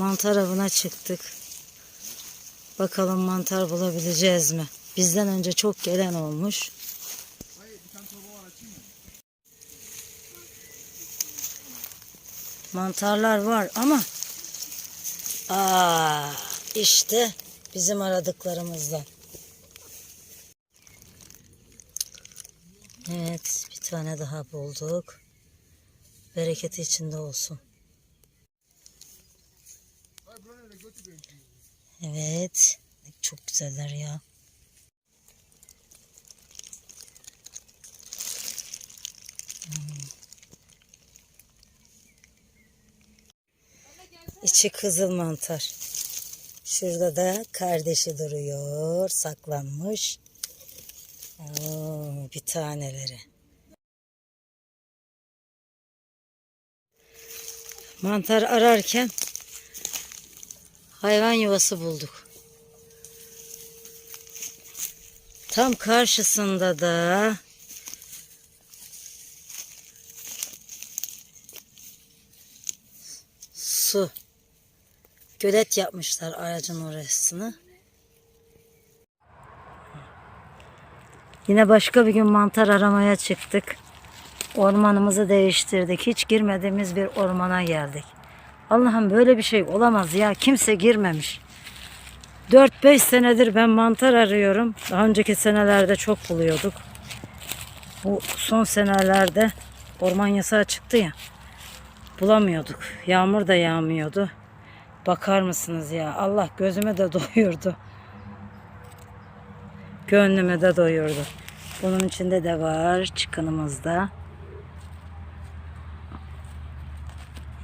Mantar avına çıktık. Bakalım mantar bulabileceğiz mi? Bizden önce çok gelen olmuş. Mantarlar var ama aa işte bizim aradıklarımızdan. Evet, bir tane daha bulduk. Bereketi içinde olsun. Evet. Çok güzeller ya. Hmm. İçi kızıl mantar. Şurada da kardeşi duruyor. Saklanmış. Oo, bir taneleri. Mantar ararken hayvan yuvası bulduk. Tam karşısında da su. Gölet yapmışlar aracın orasını. Yine başka bir gün mantar aramaya çıktık. Ormanımızı değiştirdik. Hiç girmediğimiz bir ormana geldik. Allah'ım böyle bir şey olamaz ya. Kimse girmemiş. 4-5 senedir ben mantar arıyorum. Daha önceki senelerde çok buluyorduk. Bu son senelerde orman yasağı çıktı ya. Bulamıyorduk. Yağmur da yağmıyordu. Bakar mısınız ya? Allah gözüme de doyurdu. Gönlüme de doyurdu. Bunun içinde de var çıkınımızda.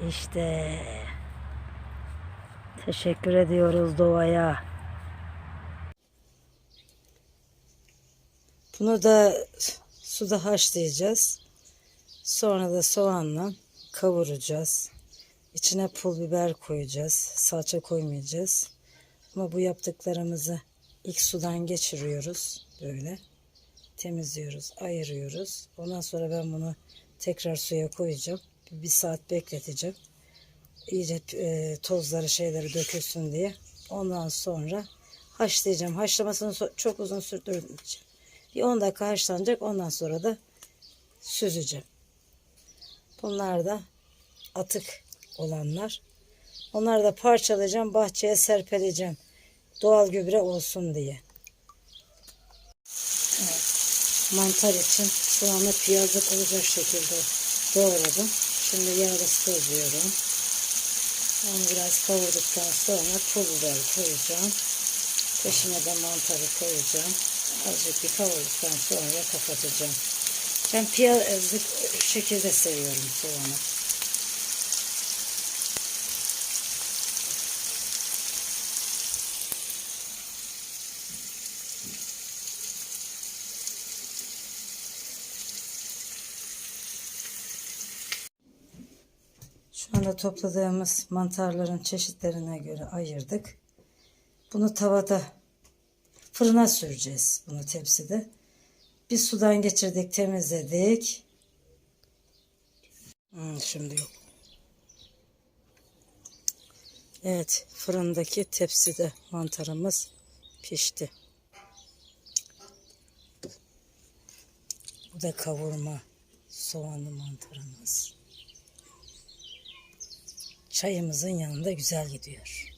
İşte teşekkür ediyoruz doğaya. Bunu da suda haşlayacağız. Sonra da soğanla kavuracağız. İçine pul biber koyacağız. Salça koymayacağız. Ama bu yaptıklarımızı ilk sudan geçiriyoruz. Böyle temizliyoruz, ayırıyoruz. Ondan sonra ben bunu tekrar suya koyacağım. Bir, saat bekleteceğim. İyice e, tozları şeyleri dökülsün diye. Ondan sonra haşlayacağım. Haşlamasını çok uzun sürdürmeyeceğim. Bir 10 dakika haşlanacak. Ondan sonra da süzeceğim. Bunlar da atık olanlar. Onları da parçalayacağım. Bahçeye serpeleyeceğim. Doğal gübre olsun diye. Evet. Mantar için soğanı piyazlık olacak şekilde doğradım. Şimdi yağda sıvıyorum. Onu biraz kavurduktan sonra pul biber koyacağım. Peşine de mantarı koyacağım. Azıcık bir kavurduktan sonra kapatacağım. Ben piyazlık şekilde seviyorum soğanı. Anda topladığımız mantarların çeşitlerine göre ayırdık. Bunu tavada fırına süreceğiz bunu tepside. Bir sudan geçirdik, temizledik. Hmm, şimdi yok. Evet, fırındaki tepside mantarımız pişti. Bu da kavurma soğanlı mantarımız. Çayımızın yanında güzel gidiyor.